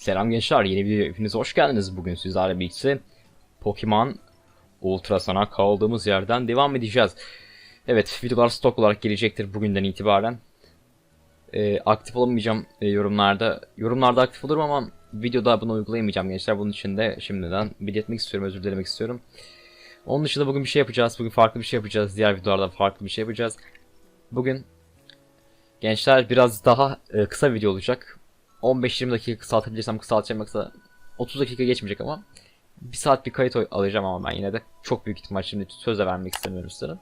Selam gençler, yeni bir hepiniz hoş geldiniz. Bugün sizlerle birlikte Pokemon Ultrasan'a kaldığımız yerden devam edeceğiz. Evet, videolar stok olarak gelecektir bugünden itibaren. Ee, aktif olamayacağım e, yorumlarda. Yorumlarda aktif olurum ama videoda bunu uygulayamayacağım gençler. Bunun için de şimdiden belirtmek istiyorum, özür dilemek istiyorum. Onun dışında bugün bir şey yapacağız. Bugün farklı bir şey yapacağız. Diğer videolarda farklı bir şey yapacağız. Bugün gençler biraz daha e, kısa video olacak. 15-20 dakika kısaltabilirsem kısaltacağım yoksa 30 dakika geçmeyecek ama bir saat bir kayıt alacağım ama ben yine de çok büyük ihtimal şimdi söz de vermek istemiyorum size.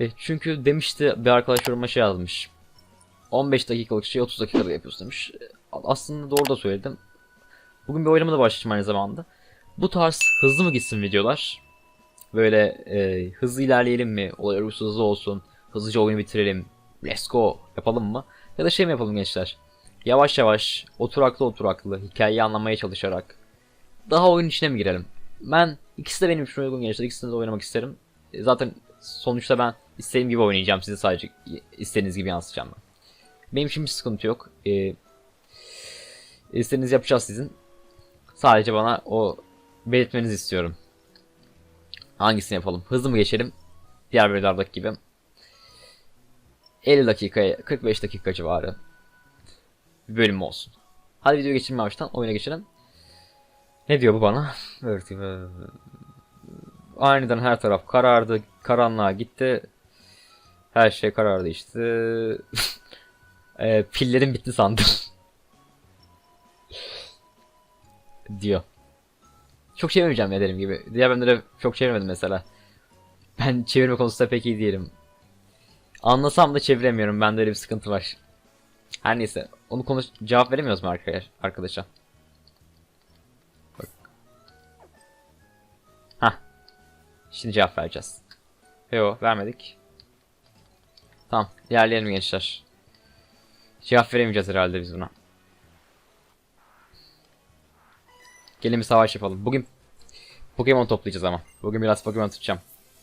E, çünkü demişti bir arkadaş yoruma şey yazmış. 15 dakikalık şeyi 30 dakikada yapıyorsun demiş. E, Aslında doğru da söyledim. Bugün bir oynama da başlayacağım aynı zamanda. Bu tarz hızlı mı gitsin videolar? Böyle e, hızlı ilerleyelim mi? Olay örgüsü hızlı olsun. Hızlıca oyunu bitirelim. Let's go yapalım mı? Ya da şey mi yapalım gençler? Yavaş yavaş, oturaklı oturaklı, hikayeyi anlamaya çalışarak daha oyun içine mi girelim? Ben ikisi de benim için uygun gençler. İkisini de oynamak isterim. E, Zaten sonuçta ben istediğim gibi oynayacağım. Sizi sadece istediğiniz gibi yansıtacağım ben. Benim için bir sıkıntı yok. E, istediğinizi yapacağız sizin. Sadece bana o belirtmenizi istiyorum. Hangisini yapalım? Hızlı mı geçelim? Diğer videolardaki gibi. 50 dakikaya 45 dakika civarı bir bölüm olsun. Hadi video geçelim yavaştan oyuna geçelim. Ne diyor bu bana? Öğretim. Aniden her taraf karardı, karanlığa gitti. Her şey karardı işte. e, pillerim bitti sandım. diyor. Çok çevirmeyeceğim ya dediğim gibi. Diğer bölümleri çok çevirmedim mesela. Ben çevirme konusunda pek iyi değilim. Anlasam da çeviremiyorum. Bende öyle bir sıkıntı var. Her neyse. Onu konuş cevap veremiyoruz mu arkadaş arkadaşa? Bak. Hah. Şimdi cevap vereceğiz. Yo vermedik. Tamam. İlerleyelim gençler. Cevap veremeyeceğiz herhalde biz buna. Gelin bir savaş yapalım. Bugün Pokemon toplayacağız ama. Bugün biraz Pokemon tutacağım.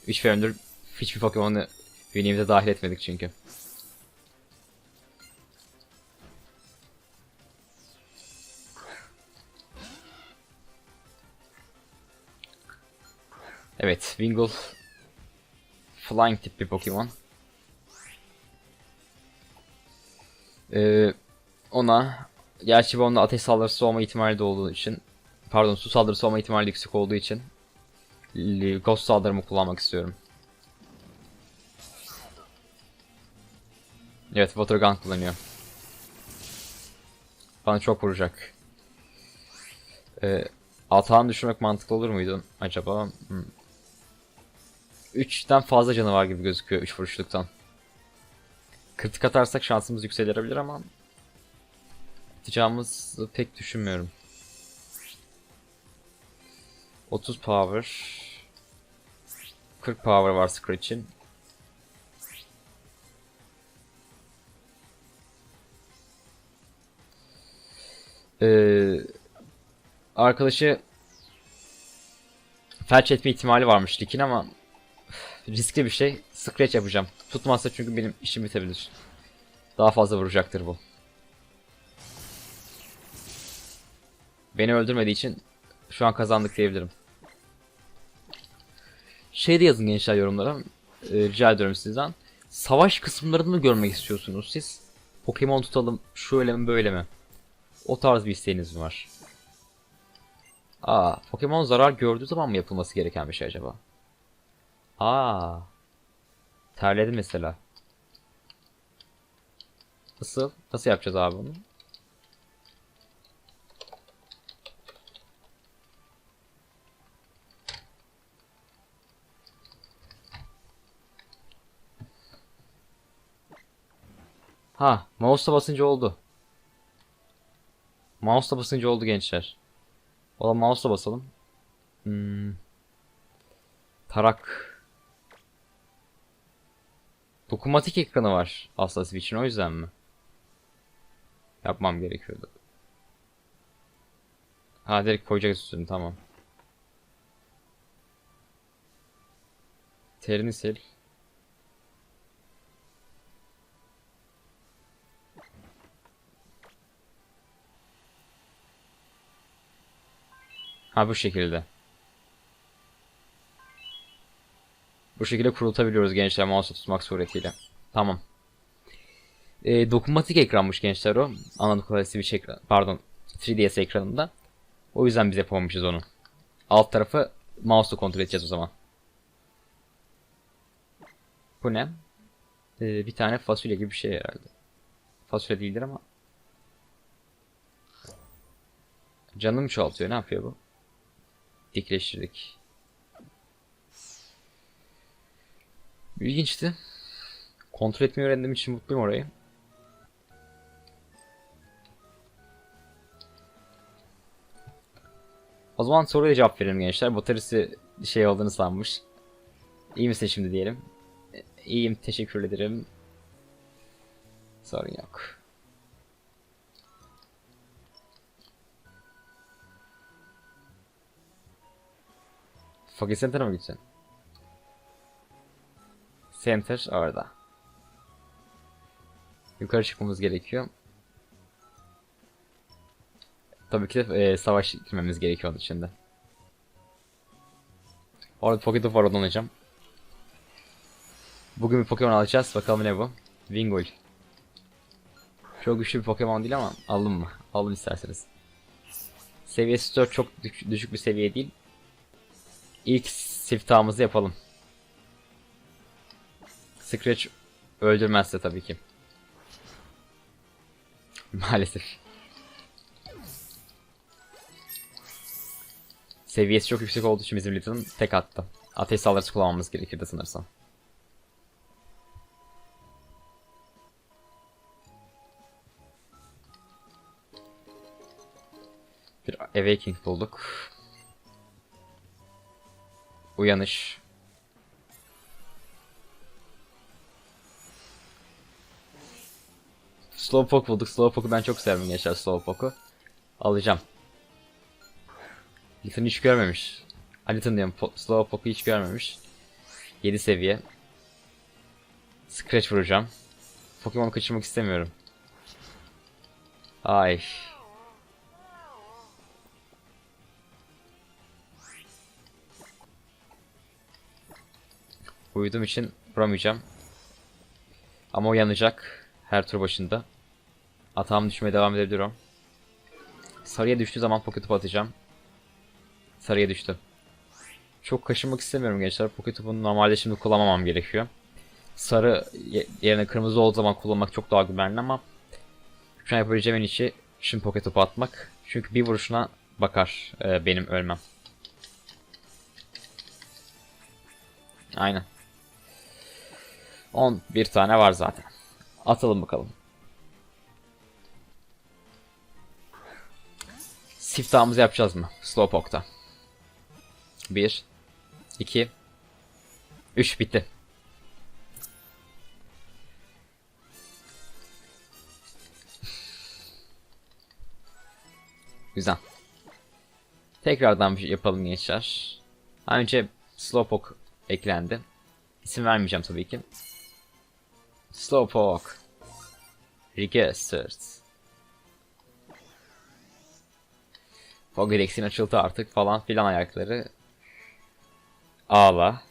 3 bölümdür hiçbir Pokemon'u Uni'mize dahil etmedik çünkü. Evet, Wingull Flying tip bir Pokemon. Ee, ona gerçi bu onda ateş saldırısı olma ihtimali de olduğu için pardon su saldırısı olma ihtimali yüksek olduğu için Ghost saldırımı kullanmak istiyorum. Evet, Water Gun kullanıyor. Bana çok vuracak. Ee, atağını düşürmek mantıklı olur muydu acaba? Hmm. 3'ten fazla canı var gibi gözüküyor 3 vuruşluktan. Kritik atarsak şansımız yükselebilir ama atacağımızı pek düşünmüyorum. 30 power 40 power var Screech'in. Ee, arkadaşı felç etme ihtimali varmış Lick'in ama riskli bir şey. Scratch yapacağım. Tutmazsa çünkü benim işim bitebilir. Daha fazla vuracaktır bu. Beni öldürmediği için şu an kazandık diyebilirim. Şey de yazın gençler yorumlara. Ee, rica ediyorum sizden. Savaş kısımlarını mı görmek istiyorsunuz siz? Pokemon tutalım şöyle mi böyle mi? O tarz bir isteğiniz mi var? Aa, Pokemon zarar gördüğü zaman mı yapılması gereken bir şey acaba? Aa. Terledi mesela. Nasıl? Nasıl yapacağız abi bunu? Ha, mouse'la basınca oldu. Mouse'la basınca oldu gençler. Valla mouse'la basalım. Hmm. Tarak. Dokunmatik ekranı var aslında Switch'in o yüzden mi? Yapmam gerekiyordu. Ha direkt koyacak üstüne tamam. Terini sil. Ha bu şekilde. Bu şekilde kurultabiliyoruz gençler mouse tutmak suretiyle. Tamam. Ee, dokunmatik ekranmış gençler o. Anladık kadar Switch ekran, pardon 3DS ekranında. O yüzden biz yapamamışız onu. Alt tarafı mouse'la kontrol edeceğiz o zaman. Bu ne? Ee, bir tane fasulye gibi bir şey herhalde. Fasulye değildir ama. Canım çoğaltıyor. Ne yapıyor bu? Dikleştirdik. İlginçti. Kontrol etmeyi öğrendiğim için mutluyum orayı. O zaman soruya cevap verelim gençler. Bataryası şey olduğunu sanmış. İyi misin şimdi diyelim. İyiyim teşekkür ederim. Sorun yok. Fakir Center'a mı gideceksin? Center orada. Yukarı çıkmamız gerekiyor. Tabii ki de e, savaş girmemiz gerekiyor onun için de. Orada Pocket of onu alacağım. Bugün bir Pokemon alacağız. Bakalım ne bu? Wingull. Çok güçlü bir Pokemon değil ama aldım mı? Aldım isterseniz. Seviyesi 4 çok düş- düşük bir seviye değil. İlk siftahımızı yapalım. Scratch öldürmezse tabii ki. Maalesef. Seviyesi çok yüksek olduğu için bizim Little'ın tek attı. Ateş saldırısı kullanmamız gerekirdi sanırsam. Bir Awakening bulduk. Uyanış. Slowpoke bulduk. Slowpoke'u ben çok sevdim gençler Slowpoke'u. Alacağım. Litten hiç görmemiş. Ha, Litten diyorum. Po- Slowpoke'u hiç görmemiş. 7 seviye. Scratch vuracağım. Pokemon kaçırmak istemiyorum. Ay. Uyuduğum için vuramayacağım. Ama o yanacak. Her tur başında. Atağım düşmeye devam edebiliyorum. Sarıya düştüğü zaman pocket atacağım. Sarıya düştü. Çok kaşınmak istemiyorum gençler. Pocket top'unu normalde şimdi kullanmamam gerekiyor. Sarı ye- yerine kırmızı olduğu zaman kullanmak çok daha güvenli ama şu an yapabileceğim en işi şimdi pocket top'u atmak. Çünkü bir vuruşuna bakar e, benim ölmem. Aynen. 11 tane var zaten. Atalım bakalım. Siftahımızı yapacağız mı? Slowpoke'da. 1 2 3 bitti. Güzel. Tekrardan bir şey yapalım gençler. Önce Slowpoke eklendi. İsim vermeyeceğim tabii ki. Slowpoke. Registered. Pokédex'in açıldı artık falan filan ayakları. Ağla.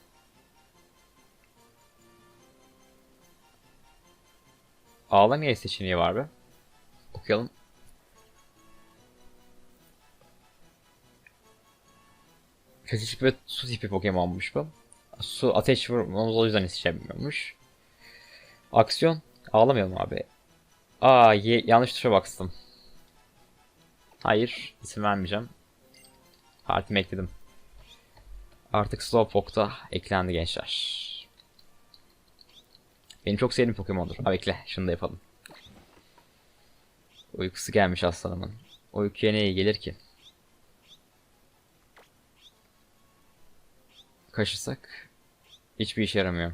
Ağla niye seçeneği var be? Okuyalım. Kötücük ve su tipi Pokemon'muş bu. Su ateş vurmamız o yüzden istemiyormuş. Aksiyon. Ağlamayalım abi. Aa yanlış tuşa bastım. Hayır isim vermeyeceğim. Partimi ekledim. Artık Slowpoke'da eklendi gençler. Benim çok sevdiğim Pokemon'dur. Abi ekle şunu da yapalım. Uykusu gelmiş aslanımın. Uykuya ne gelir ki? Kaşısak hiçbir işe yaramıyor.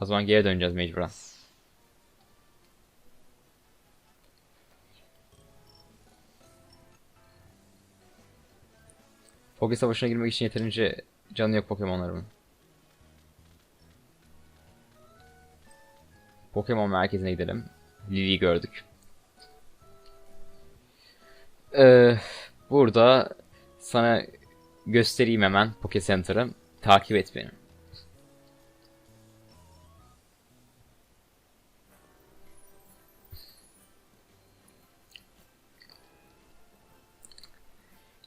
O zaman geri döneceğiz mecburen. Poke savaşına girmek için yeterince canı yok Pokemon'larımın. Pokemon merkezine gidelim. Lily'yi gördük. Ee, burada sana göstereyim hemen Poke Center'ı. Takip et beni.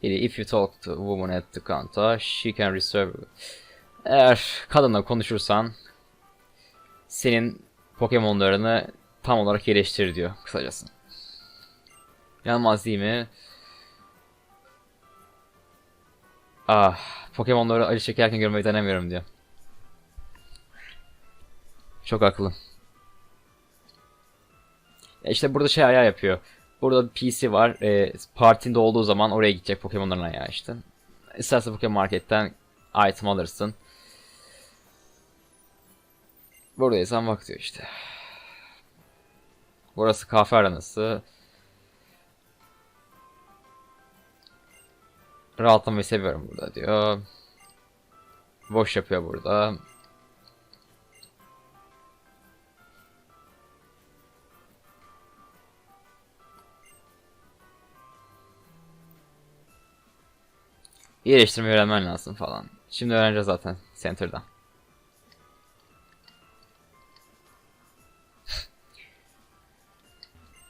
If you talk to a woman at the counter, she can reserve. Eğer kadınla konuşursan senin Pokemon'larını tam olarak iyileştir diyor kısacası. Yanmaz değil mi? Ah, Pokemon'ları acı çekerken görmeyi denemiyorum diyor. Çok haklı. Ya işte burada şey ayağı yapıyor. Burada bir PC var. E, partinde olduğu zaman oraya gidecek Pokemon'ların ayağı işte. İsterse Pokemon Market'ten item alırsın. Buradaysan bak diyor işte. Burası kahve aranası. Rahatlamayı seviyorum burada diyor. Boş yapıyor burada. İyileştirme öğrenmen lazım falan. Şimdi öğreneceğiz zaten Center'da.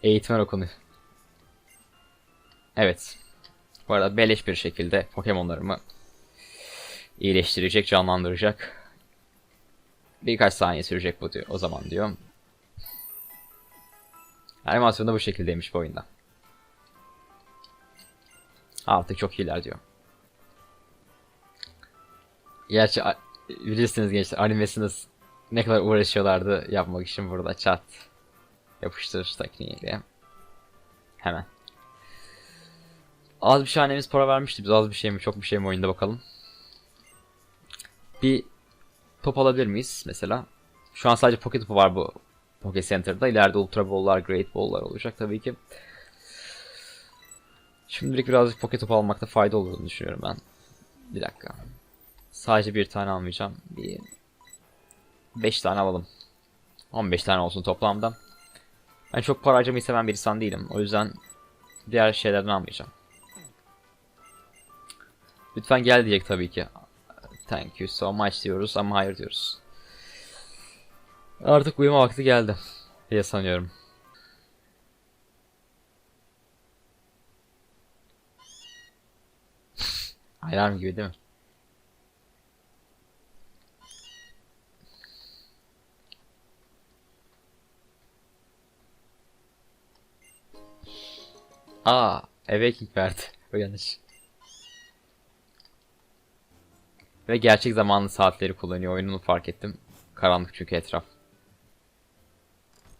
Eğitmen okunu. Evet. Bu arada beleş bir şekilde Pokemon'larımı iyileştirecek, canlandıracak. Birkaç saniye sürecek bu diyor. O zaman diyor. Animasyon da bu şekildeymiş bu oyunda. Artık çok iyiler diyor. Gerçi bilirsiniz gençler animesini ne kadar uğraşıyorlardı yapmak için burada chat yapıştır tekniğiyle. Hemen. Az bir şey annemiz para vermişti. Biz az bir şey mi çok bir şey mi oyunda bakalım. Bir top alabilir miyiz mesela? Şu an sadece Pocket topu var bu Pocket Center'da. İleride Ultra Ball'lar, Great Ball'lar olacak tabii ki. Şimdilik birazcık Pocket topu almakta fayda olduğunu düşünüyorum ben. Bir dakika. Sadece bir tane almayacağım. Bir 5 tane alalım. 15 tane olsun toplamda. Ben çok para harcamayı seven bir insan değilim. O yüzden diğer şeylerden almayacağım. Lütfen gel diyecek tabii ki. Thank you so much diyoruz ama hayır diyoruz. Artık uyuma vakti geldi diye sanıyorum. Alarm gibi değil mi? Aa, Awakening verdi. Uyanış. Ve gerçek zamanlı saatleri kullanıyor oyununu fark ettim. Karanlık çünkü etraf.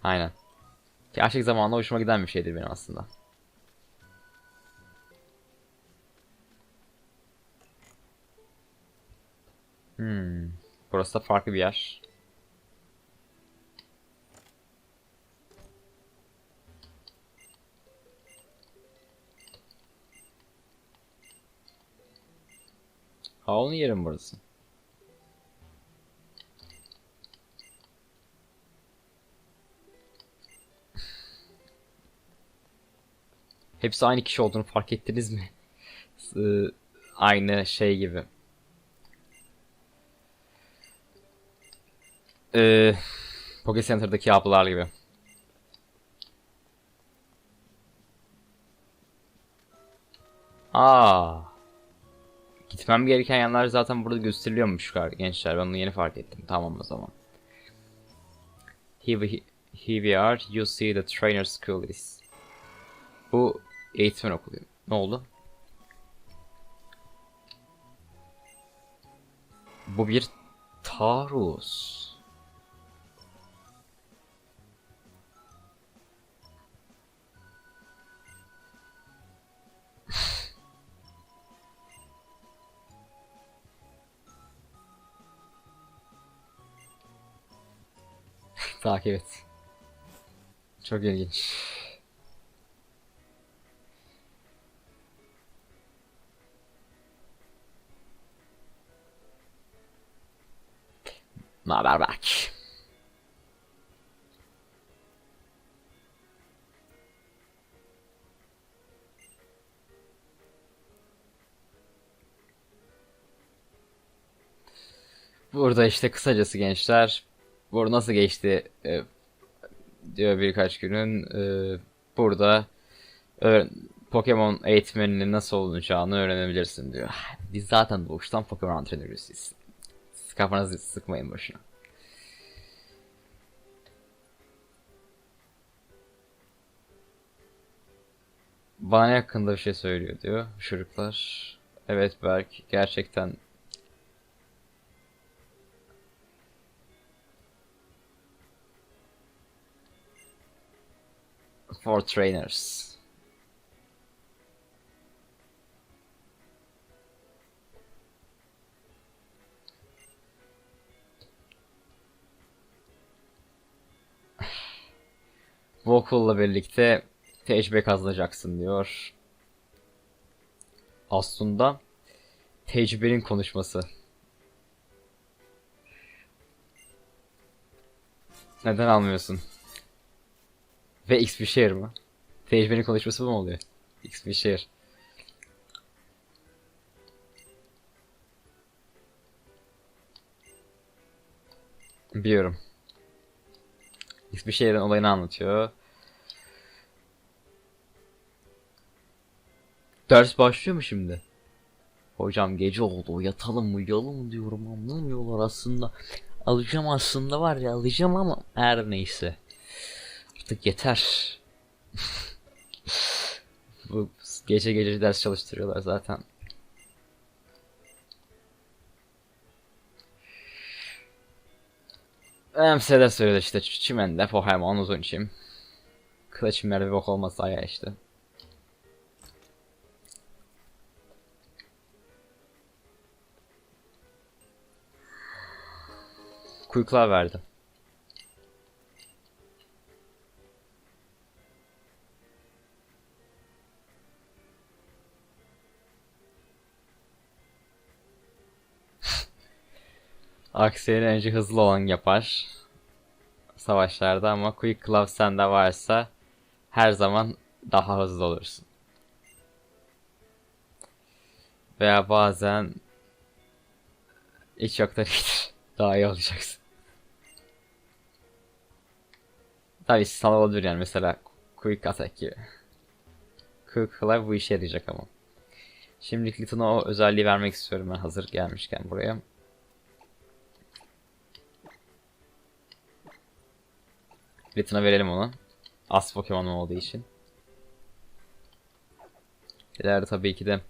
Aynen. Gerçek zamanlı hoşuma giden bir şeydir benim aslında. Hmm. Burası da farklı bir yer. Havlu yerim burası. Hepsi aynı kişi olduğunu fark ettiniz mi? Ee, aynı şey gibi. Ee, Poke Center'daki ablalar gibi. Aa. Gitmem gereken yerler zaten burada gösteriliyormuş gençler. Ben onu yeni fark ettim. Tamam o zaman. Here we, here we are. You see the trainer school is. Bu eğitmen okulu. Ne oldu? Bu bir taarruz. Takip et. Çok ilginç. Naber bak. Burada işte kısacası gençler. Bu nasıl geçti e, diyor birkaç günün. E, burada öğren- Pokemon eğitmeninin nasıl olacağını öğrenebilirsin diyor. Biz zaten doğuştan Pokemon antrenörüyüz. Kafanızı sıkmayın boşuna. Bana yakında bir şey söylüyor diyor çocuklar. Evet Berk gerçekten for trainers. Bu birlikte tecrübe kazanacaksın diyor. Aslında tecrübenin konuşması. Neden almıyorsun? Ve X bir şehir mi? Tecrübenin konuşması mı oluyor? X bir şehir. Biliyorum. X bir şehrin olayını anlatıyor. Ders başlıyor mu şimdi? Hocam gece oldu yatalım uyuyalım diyorum anlamıyorlar aslında. Alacağım aslında var ya alacağım ama her neyse. Artık yeter. Bu gece gece ders çalıştırıyorlar zaten. Emsede söyledi işte çimende Pokemon uzun çim. Kılıçımlar bir bok olmasa ya işte. Kuyklar verdi. Aksiyonu önce hızlı olan yapar. Savaşlarda ama Quick Glove sende varsa her zaman daha hızlı olursun. Veya bazen hiç yoktan iyidir. Daha iyi olacaksın. Tabii sana olabilir yani mesela Quick Attack gibi. Quick Glove bu işe yarayacak ama. Şimdilik Litton'a o özelliği vermek istiyorum ben hazır gelmişken buraya. Litton'a verelim onu. As Pokemon olduğu için. İleride tabii ki de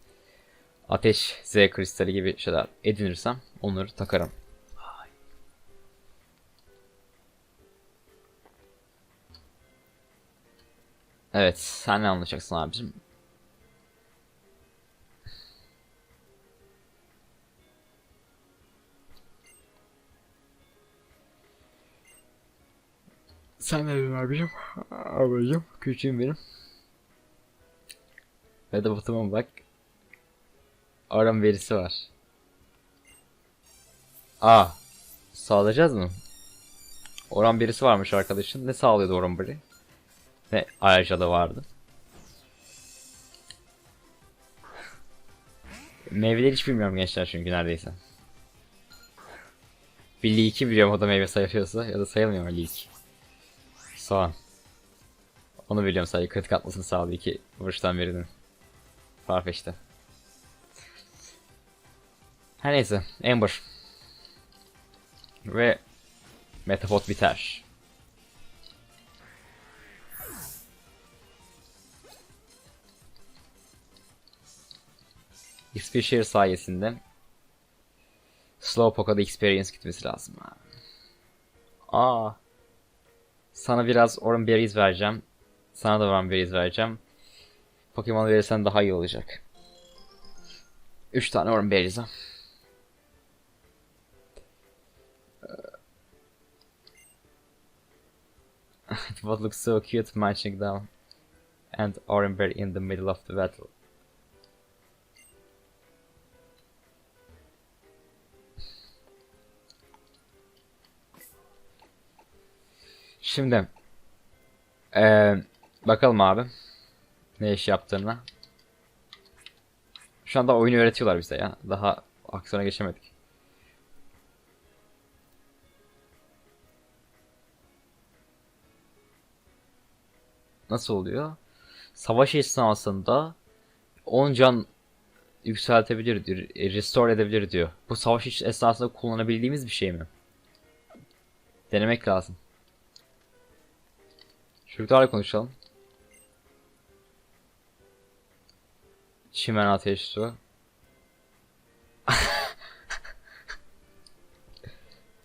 Ateş Z kristali gibi şeyler edinirsem onları takarım. Evet, sen ne anlayacaksın abicim? Sen ne dedin abicim? Abicim, küçüğüm benim. Ve de botuma bak. Aram verisi var. Aa, sağlayacağız mı? Oran birisi varmış arkadaşın. Ne sağlıyordu oran biri? Ve ayrıca da vardı. Meyveleri hiç bilmiyorum gençler çünkü neredeyse. Bir leak'i biliyorum o da meyve sayıyorsa ya da sayılmıyor leak. Soğan. Onu biliyorum sadece kritik atmasını sağlıyor iki vuruştan birinin. Farfetch'te. Her neyse Amber. Ve Metapod biter. XP share sayesinde Slowpoke'da experience gitmesi lazım abi. Aa. Sana biraz Oran Berries vereceğim. Sana da Oran Berries vereceğim. Pokemon verirsen daha iyi olacak. 3 tane Oran Berries'e. what looks so cute marching down and Orenberg in the middle of the battle. Şimdi ee, bakalım abi ne iş yaptığını. Şu anda oyunu öğretiyorlar bize ya. Daha aksiyona geçemedik. Nasıl oluyor? Savaş esnasında 10 can yükseltebilir, diyor, e, restore edebilir diyor. Bu savaş esnasında kullanabildiğimiz bir şey mi? Denemek lazım. Çocuklarla konuşalım. Çimen ateş su.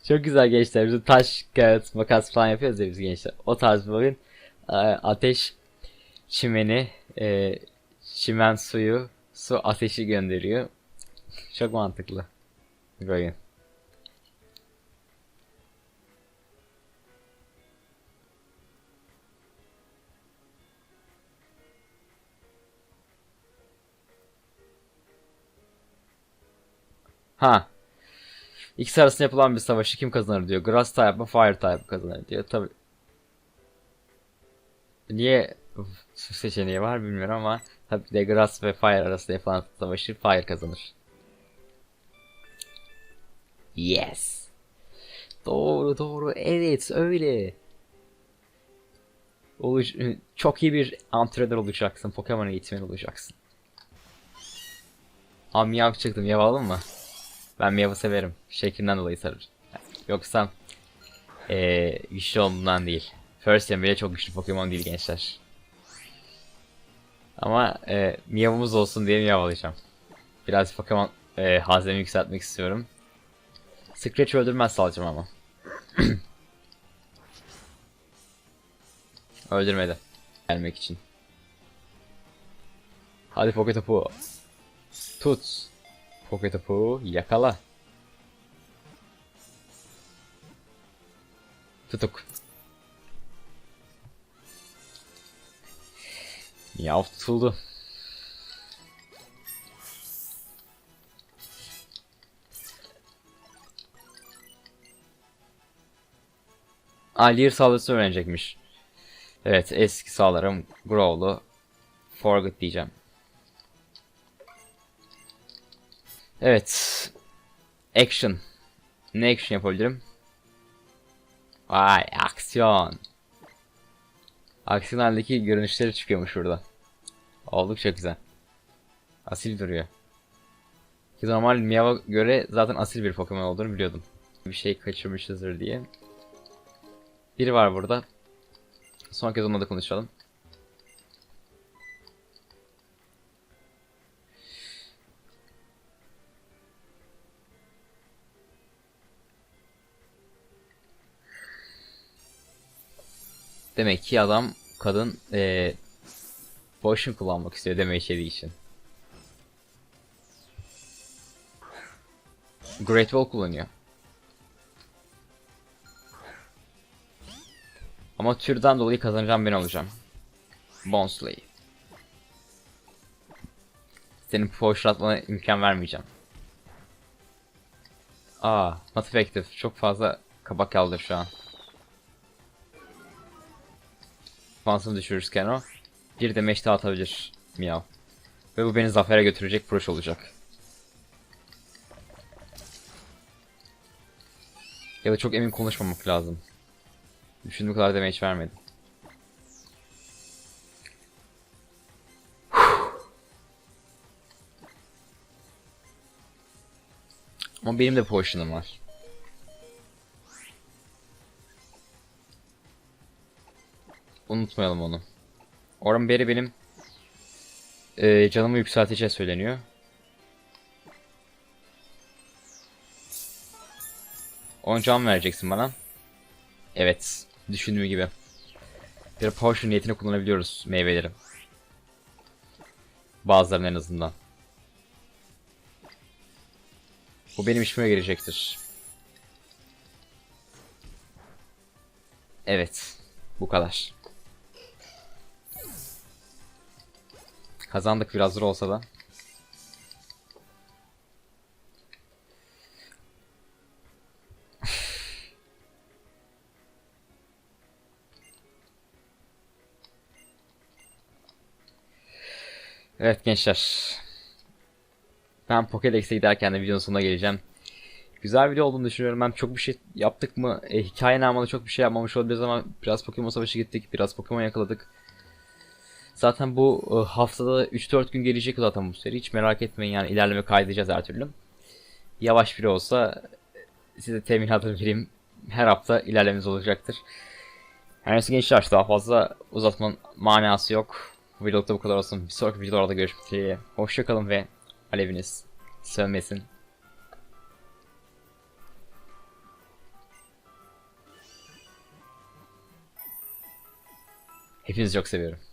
Çok güzel gençler. Bizim taş, kağıt, makas falan yapıyoruz ya biz gençler. O tarz oyun. Ee, Ateş çimeni, e, çimen suyu, su ateşi gönderiyor. Çok mantıklı bir Ha. İkisi arasında yapılan bir savaşı kim kazanır diyor. Grass type mı fire type kazanır diyor. Tabi. Niye su seçeneği var bilmiyorum ama tabi de grass ve fire arasında yapılan savaşı fire kazanır. Yes. Doğru doğru evet öyle. Oluş çok iyi bir antrenör olacaksın. Pokemon eğitmeni olacaksın. Aa miyav çıktı. Miyav alalım mı? Ben miyavı severim. Şeklinden dolayı sarır. Yoksa ee, güçlü olduğundan değil. First Gen bile çok güçlü Pokemon değil gençler. Ama e, miyavımız olsun diye miyav alacağım. Biraz Pokemon e, hazemi yükseltmek istiyorum. Scratch öldürmez alacağım ama. Öldürmedi. Gelmek için. Hadi Poké topu. Tut. Poké topu yakala. Tutuk. Yav tutuldu. Alir saldırısı öğrenecekmiş. Evet eski sağlarım Growl'u Forget diyeceğim. Evet. Action. Ne action yapabilirim? Vay aksiyon. Aksiyon halindeki görünüşleri çıkıyormuş burada. Oldukça güzel. Asil duruyor. Ki normal Meow'a göre zaten asil bir Pokemon olduğunu biliyordum. Bir şey kaçırmışızdır diye. Biri var burada. Son kez onunla da konuşalım. Demek ki adam kadın eee potion kullanmak istiyor demek istediği için. Great Wall kullanıyor. Ama türden dolayı kazanacağım ben olacağım. Bonsley. Senin potion atmana imkan vermeyeceğim. Aa, not effective. Çok fazla kabak kaldı şu an. Fansını düşürürken o. Bir de meşte atabilir. Miyav. Ve bu beni zafere götürecek proş olacak. Ya da çok emin konuşmamak lazım. Düşündüğüm kadar damage vermedi. Ama benim de potion'ım var. Unutmayalım onu. Oran beri benim e, canımı yükselteceği söyleniyor. On can vereceksin bana. Evet. Düşündüğüm gibi. Bir potion niyetine kullanabiliyoruz meyveleri. Bazılarının en azından. Bu benim işime gelecektir. Evet. Bu kadar. Kazandık biraz zor olsa da. Evet gençler. Ben Pokédex'e giderken de videonun sonuna geleceğim. Güzel video olduğunu düşünüyorum. Ben çok bir şey yaptık mı? E, hikaye namında çok bir şey yapmamış olabiliriz ama biraz Pokemon savaşı gittik. Biraz Pokemon yakaladık. Zaten bu e, haftada 3-4 gün gelecek zaten bu seri. Hiç merak etmeyin yani ilerleme kaydedeceğiz her türlü. Yavaş biri olsa e, size teminatı vereyim. Her hafta ilerlememiz olacaktır. Her neyse gençler daha fazla uzatmanın manası yok. Bu videolukta bu kadar olsun. Bir sonraki videolarda görüşmek dileğiyle. Hoşçakalın ve aleviniz sönmesin. Hepinizi çok seviyorum.